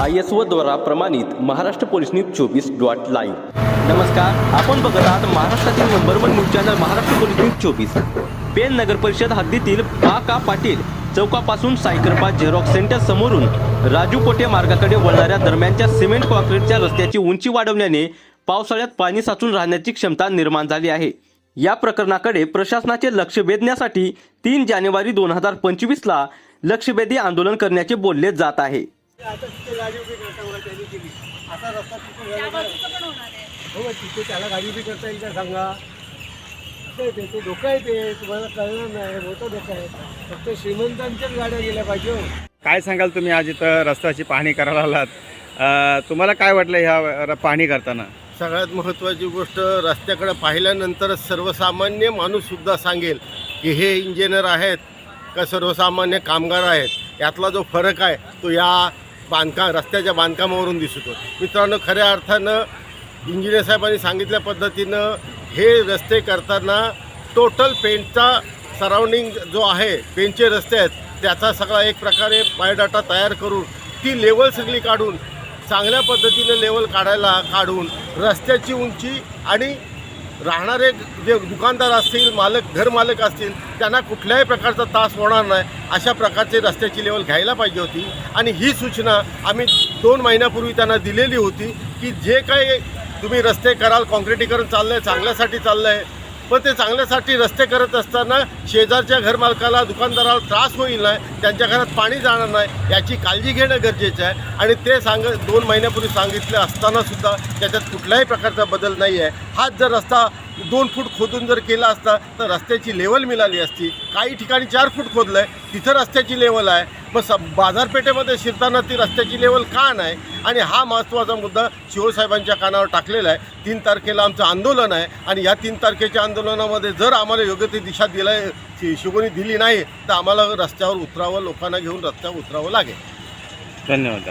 I S O द्वारा प्रमाणित Maharashtra police news चोवीस डॉट लाईव्ह. नमस्कार आपण बघत आहात महाराष्ट्रातील number one news channel Maharashtra police news चोवीस. पेन नगर परिषद हद्दीतील पा का पाटील चौकापासून सायकरपा झेरॉक्स सेंटर समोरून राजू कोटे मार्गाकडे वळणाऱ्या दरम्यानच्या सिमेंट कॉन्क्रीटच्या रस्त्याची उंची वाढवण्याने पावसाळ्यात पाणी साचून राहण्याची क्षमता निर्माण झाली आहे. या प्रकरणाकडे प्रशासनाचे लक्ष वेधण्यासाठी तीन जानेवारी दोन हजार पंचवीसला लक्षवेधी आंदोलन करण्याचे बोलले जात आहे. आता तिथे गाडी उभी करता मला त्यांनी केली. असा रस्ता तिथे झाला हो तिथे त्याला गाडी उभी करता येईल का सांगा? ते ते धोका आहे ते. तुम्हाला कळणार नाही मोठं धोका आहे. फक्त श्रीमंतांच्याच गाड्या गेल्या पाहिजे हो. काय सांगाल तुम्ही आज इथं रस्त्याची पाहणी करायला आलात? तुम्हाला काय वाटलं ह्या पाहणी करताना? सगळ्यात महत्त्वाची गोष्ट रस्त्याकडे पाहिल्यानंतरच सर्वसामान्य माणूससुद्धा सांगेल की हे इंजिनियर आहेत का सर्वसामान्य कामगार आहेत? यातला जो फरक आहे तो या बांधकाम रस्त्याच्या बांधकामावरून दिसतो. मित्रांनो खऱ्या अर्थानं इंजिनियर साहेबांनी सांगितल्या पद्धतीनं हे रस्ते करताना टोटल पेंटचा सराउंडिंग जो आहे पेंटचे रस्ते आहेत त्याचा सगळा एक प्रकारे बायोडाटा तयार करून ती लेवल सगळी काढून चांगल्या पद्धतीने लेवल काढायला काढून रस्त्याची उंची आणि राहणारे जे दुकानदार असतील मालक घरमालक असतील त्यांना कुठल्याही प्रकारचा त्रास होणार नाही. अशा प्रकारचे रस्त्याची लेवल घ्यायला पाहिजे होती. आणि ही सूचना आम्ही दोन महिन्यापूर्वी त्यांना दिलेली होती की जे काही तुम्ही रस्ते कराल कॉन्क्रिटीकरण चाललं आहे चांगल्यासाठी चाललं आहे पण ते चांगल्यासाठी रस्ते करत असताना शेजारच्या घरमालकाला दुकानदाराला त्रास होईल नाही त्यांच्या घरात पाणी जाणार नाही याची काळजी घेणं गरजेचं आहे. आणि ते सांग दोन महिन्यापूर्वी सांगितलं असतानासुद्धा त्याच्यात कुठल्याही प्रकारचा बदल नाही आहे हाच जर रस्ता दोन फूट खोदून जर केला असता तर रस्त्याची लेवल मिळाली असती. काही ठिकाणी चार फूट खोदलं आहे तिथं रस्त्याची लेवल आहे. मग स बाजारपेठेमध्ये शिरताना ती रस्त्याची लेवल का नाही? आणि हा महत्त्वाचा मुद्दा शिवसाहेबांच्या कानावर टाकलेला आहे. तीन तारखेला आमचं आंदोलन आहे. आणि या तीन तारखेच्या आंदोलनामध्ये जर आम्हाला योग्य ती दिशा दिला शिवणी दिली नाही तर आम्हाला रस्त्यावर उतरावं लोकांना घेऊन रस्त्यावर उतरावं लागेल. धन्यवाद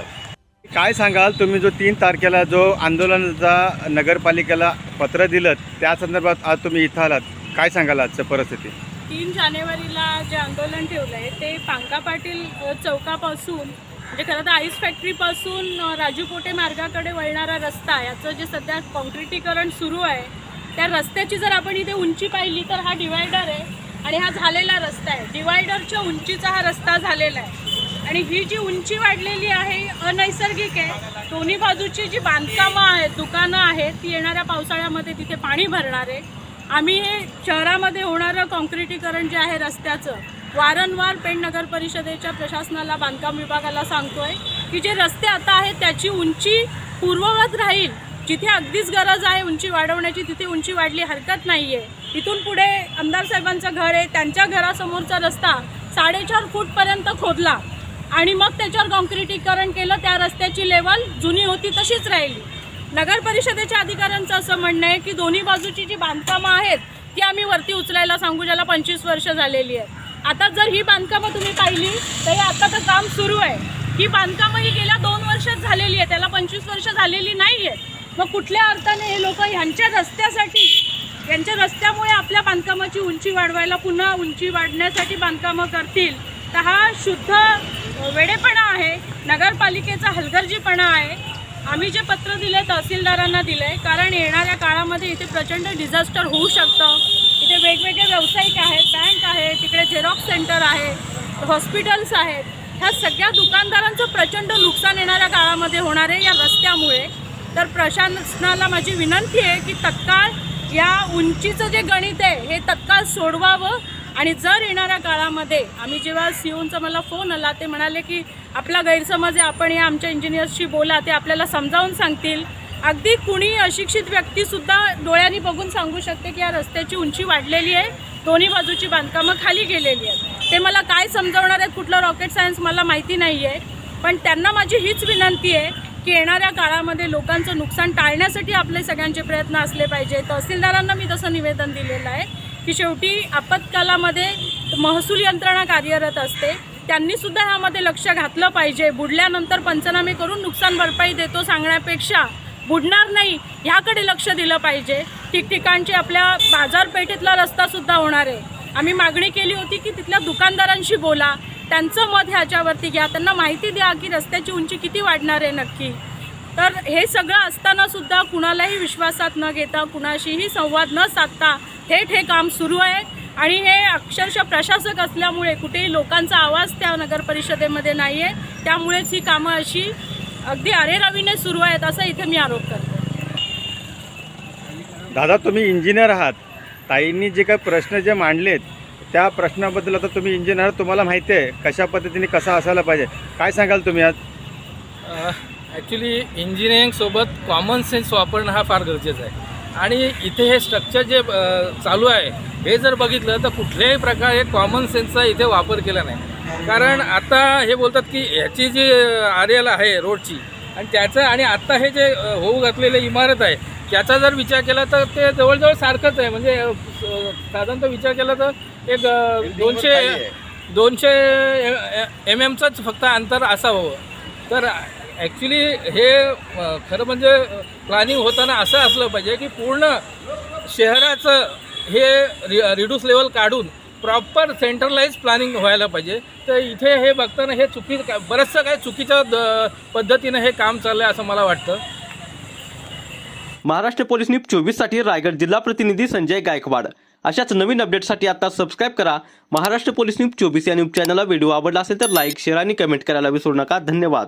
काय सांगाल? तुम्ही जो तीन तारखेला जो आंदोलनाचा नगरपालिकेला पत्र दिलं त्या संदर्भात आज तुम्ही इथं आलात. काय सांगाल आजचं परिस्थिती तीन जानेवारीला जे आंदोलन ठेवलं आहे ते पांका पाटील चौकापासून म्हणजे खरं तर आईस फॅक्टरीपासून राजू पोटे मार्गाकडे वळणारा रस्ता याचं जे सध्या कॉन्क्रिटीकरण सुरू आहे त्या रस्त्याची जर आपण इथे उंची पाहिली तर हा डिवायडर आहे आणि हा झालेला रस्ता आहे. डिवायडरच्या उंचीचा हा रस्ता झालेला आहे. आणि ही जी उंची वाढलेली आहे अनैसर्गिक आहे. दोन्ही बाजूची जी बांधकामं आहेत दुकानं आहेत ती येणाऱ्या पावसाळ्यामध्ये तिथे पाणी भरणार आहे. आम्ही हे शहरामध्ये होणारं कॉन्क्रिटीकरण जे आहे रस्त्याचं वारंवार पेण नगर परिषदेच्या प्रशासनाला बांधकाम विभागाला सांगतोय की जे रस्ते आता आहेत त्याची उंची पूर्ववत राहील. जिथे अगदीच गरज आहे उंची वाढवण्याची तिथे उंची वाढली हरकत नाही आहे इथून पुढे आमदार साहेबांचं घर आहे त्यांच्या घरासमोरचा रस्ता साडेचार फूटपर्यंत खोदला. आणि मग त्याच्यावर कॉन्क्रिटीकरण केलं त्या रस्त्याची लेवल जुनी होती तशीच राहिली. नगर परिषदेच्या अधिकाऱ्यांचं असं म्हणणं आहे की दोन्ही बाजूची जी बांधकामं आहेत ती आम्ही वरती उचलायला सांगू ज्याला पंचवीस वर्ष झालेली आहे आता जर ही बांधकामं तुम्ही पाहिली तर हे आता तर काम सुरू आहे. ही बांधकामं ही गेल्या दोन वर्षात झालेली आहे त्याला पंचवीस वर्ष झालेली नाही आहेत. मग कुठल्या अर्थाने हे लोक ह्यांच्या रस्त्यासाठी यांच्या रस्त्यामुळे आपल्या बांधकामाची उंची वाढवायला पुन्हा उंची वाढण्यासाठी बांधकामं करतील? तर हा शुद्ध वेडेपणा आहे नगरपालिकेचा हलगर्जीपणा आहे. आम्ही जे पत्र दिले तहसीलदारांना दिले कारण येणाऱ्या काळामध्ये इथे प्रचंड डिझास्टर होऊ शकतं. इथे वेगवेगळे व्यावसायिक आहेत बँक आहे तिकडे झेरॉक्स सेंटर आहे हॉस्पिटल्स आहेत. ह्या सगळ्या दुकानदारांचं प्रचंड नुकसान येणाऱ्या काळामध्ये होणार आहे या रस्त्यामुळे. तर प्रशासनाला माझी विनंती आहे की तत्काळ या उंचीचं जे गणित आहे हे तत्काळ सोडवावं. आणि जर येणाऱ्या काळामध्ये आम्ही जेव्हा सीओनचा मला फोन आला ते म्हणाले की आपला गैरसमज आहे आपण या आमच्या इंजिनियर्सशी बोला ते आपल्याला समजावून सांगतील. अगदी कुणी अशिक्षित व्यक्तीसुद्धा डोळ्यांनी बघून सांगू शकते की या रस्त्याची उंची वाढलेली आहे दोन्ही बाजूची बांधकामं खाली गेलेली आहेत. ते मला काय समजवणार आहेत कुठलं रॉकेट सायन्स मला माहिती नाही आहे पण त्यांना माझी हीच विनंती आहे की येणाऱ्या काळामध्ये लोकांचं नुकसान टाळण्यासाठी आपले सगळ्यांचे प्रयत्न असले पाहिजे तहसीलदारांना मी तसं निवेदन दिलेलं आहे. की शेवटी आपत्कालामध्ये महसूल यंत्रणा कार्यरत असते. त्यांनीसुद्धा ह्यामध्ये लक्ष घातलं पाहिजे. बुडल्यानंतर पंचनामे करून नुकसान भरपाई देतो सांगण्यापेक्षा बुडणार नाही ह्याकडे लक्ष दिलं पाहिजे. ठिकठिकाणचे आपल्या बाजारपेठेतला रस्तासुद्धा होणार आहे. आम्ही मागणी केली होती की तिथल्या दुकानदारांशी बोला. त्यांचं मत ह्याच्यावरती घ्या. त्यांना माहिती द्या की रस्त्याची उंची किती वाढणार आहे नक्की. तर हे सगळं असतानासुद्धा कुणालाही विश्वासात न घेता कुणाशीही संवाद न साधता थेट हे काम सुरू आहे. आणि हे अक्षरशः प्रशासक असल्यामुळे कुठेही लोकांचा आवाज त्या नगर परिषदेमध्ये नाही आहे त्यामुळेच ही कामं अशी अगदी अरेरावीने सुरू आहेत असा इथे मी आरोप करते. दादा तुम्ही इंजिनियर आहात. ताईंनी जे काही प्रश्न जे मांडलेत त्या प्रश्नाबद्दल आता तुम्ही इंजिनियर आहात तुम्हाला माहिती आहे कशा पद्धतीने कसा असायला पाहिजे. काय सांगाल तुम्ही आज? ॲक्च्युली इंजिनिअरिंगसोबत कॉमन सेन्स वापरणं हा फार गरजेचा आहे. आणि इथे हे स्ट्रक्चर जे चालू आहे हे जर बघितलं तर कुठल्याही प्रकारे कॉमन सेन्सचा इथे वापर केला नाही. कारण आता हे बोलतात की ह्याची जी आर एल आहे रोडची आणि त्याचं आणि आत्ता हे जे होऊ घातलेलं इमारत आहे त्याचा जर विचार केला तर ते जवळजवळ सारखंच आहे. म्हणजे साधारणतः विचार केला तर एक दोनशे. दोनशे एम एमचंच फक्त अंतर असावं. तर ॲक्च्युली हे खरं म्हणजे प्लॅनिंग होताना असं असलं पाहिजे की पूर्ण शहराचं हे रि रिड्यूस लेवल काढून प्रॉपर सेंट्रलाइज प्लॅनिंग व्हायला पाहिजे. तर इथे हे बघताना हे चुकी बरंचसं काय चुकीच्या द- पद्धतीनं हे काम चाललं आहे असं मला वाटतं. महाराष्ट्र पोलीस न्यूज चोवीससाठी रायगड जिल्हा प्रतिनिधी संजय गायकवाड. अशाच नवीन अपडेटसाठी आता सबस्क्राईब करा. महाराष्ट्र पोलीस न्यूज चोवीस या न्यूज चॅनलला व्हिडिओ आवडला असेल तर लाईक शेअर आणि कमेंट करायला विसरू नका. धन्यवाद.